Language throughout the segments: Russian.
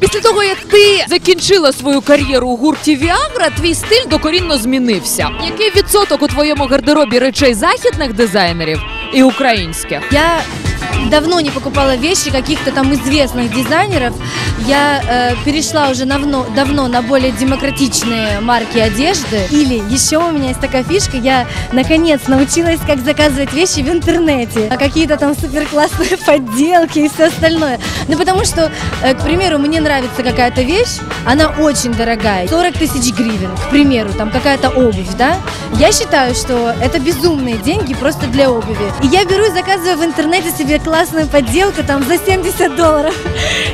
Після того, як ти закінчила свою кар'єру у гурті Віагра, твій стиль докорінно змінився. Який відсоток у твоєму гардеробі речей західних дизайнерів і українських? Я давно не покупала вещи каких-то там известных дизайнеров. Я э, перешла уже давно, давно на более демократичные марки одежды. Или еще у меня есть такая фишка, я наконец научилась, как заказывать вещи в интернете. А Какие-то там супер классные подделки и все остальное. Ну потому что, э, к примеру, мне нравится какая-то вещь, она очень дорогая, 40 тысяч гривен, к примеру, там какая-то обувь, да? Я считаю, что это безумные деньги просто для обуви. И я беру и заказываю в интернете себе классную подделку там за 70 долларов.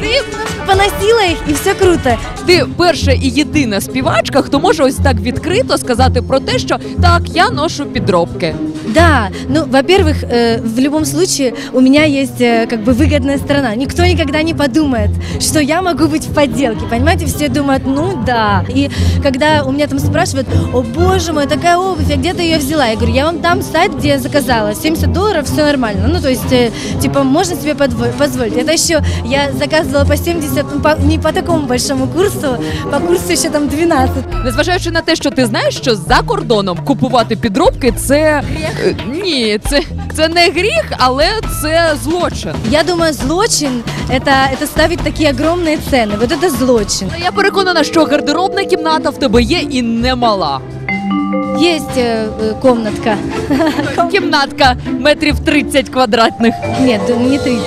Немножко поносила их, и все круто. Ти перша і єдина співачка, хто може ось так відкрито сказати про те, що так, я ношу підробки. Да, ну, во-первых, э, в любом случае у меня есть э, как бы выгодная сторона. Никто никогда не подумает, что я могу быть в подделке, понимаете? Все думают, ну да. И когда у меня там спрашивают, о боже мой, такая обувь, а где ты ее взяла? Я говорю, я вам дам сайт, где я заказала, 70 долларов, все нормально. Ну, то есть, э, типа, можно себе подво- позволить. Это еще я заказывала по 70, ну, по- не по такому большому курсу, по курсу еще там 12. Незважаючи на те, що ти знаєш, що за кордоном купувати підробки це Е, ні, це, це не гріх, але це злочин. Я думаю, злочин это, это ставить такие огромные цены. Вот это злочин. Я переконана, що гардеробна кімната в тебе є і немала. Есть э, э, комнатка. Кімнатка метрів 30 квадратних. Нет, не 30.